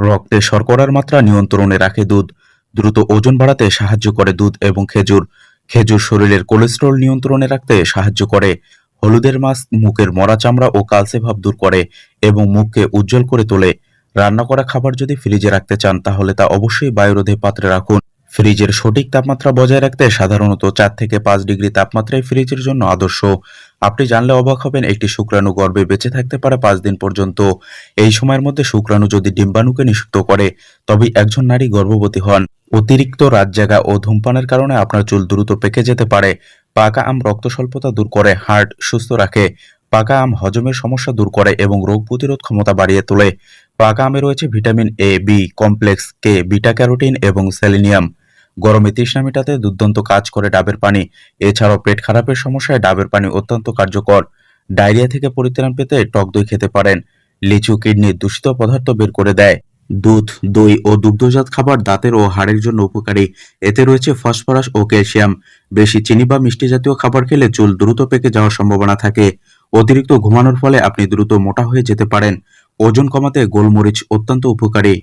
রক্তে শর্করার মাত্রা নিয়ন্ত্রণে রাখে দুধ। দ্রুত ওজন বাড়াতে সাহায্য করে দুধ এবং খেজুর। খেজুর শরীরের কোলেস্ট্রল নিয়ন্ত্রণে রাখতে সাহায্য করে। হলুদের মাছ মুখের মরা চামড়া ও কালসে ভাব দূর করে এবং মুখকে উজ্জ্বল করে তোলে। রান্না করা খাবার যদি ফ্রিজে রাখতে চান তাহলে তা অবশ্যই বায়ুরোধে পাত্রে রাখুন। ফ্রিজের সঠিক তাপমাত্রা বজায় রাখতে সাধারণত চার থেকে পাঁচ ডিগ্রি তাপমাত্রায় ফ্রিজের জন্য আদর্শ। আপনি জানলে অবাক হবেন, একটি শুক্রাণু গর্ভে বেঁচে থাকতে পারে পাঁচ দিন পর্যন্ত। এই সময়ের মধ্যে শুক্রাণু যদি ডিম্বাণুকে নিষিক্ত করে, তবে একজন নারী গর্ভবতী হন। অতিরিক্ত রাত জাগা ও ধূমপানের কারণে আপনার চুল দ্রুত পেকে যেতে পারে। পাকা আম রক্ত স্বল্পতা দূর করে, হার্ট সুস্থ রাখে। পাকা আম হজমের সমস্যা দূর করে এবং রোগ প্রতিরোধ ক্ষমতা বাড়িয়ে তোলে। পাকা আমে রয়েছে vitamin A B complex K beta carotene এবং সেলিনিয়াম। গরমে তৃষ্ণা মেটাতে দুর্দান্ত কাজ করে ডাবের পানি। এছাড়াও পেট খারাপের সমস্যায় ডাবের পানি অত্যন্ত কার্যকর। ডায়রিয়া থেকে পরিত্রাণ পেতে টক দই খেতে পারেন। লিচু কিডনির দূষিত পদার্থ বের করে দেয়। দুধ, দই ও দুগ্ধজাত খাবার দাঁতের ও হাড়ের জন্য উপকারী। এতে রয়েছে ফসফরাস ও ক্যালসিয়াম। বেশি চিনি বা মিষ্টি জাতীয় খাবার খেলে চুল দ্রুত পেকে যাওয়ার সম্ভাবনা থাকে। অতিরিক্ত ঘুমানোর ফলে আপনি দ্রুত মোটা হয়ে যেতে পারেন। ওজন কমাতে গোলমরিচ অত্যন্ত উপকারী।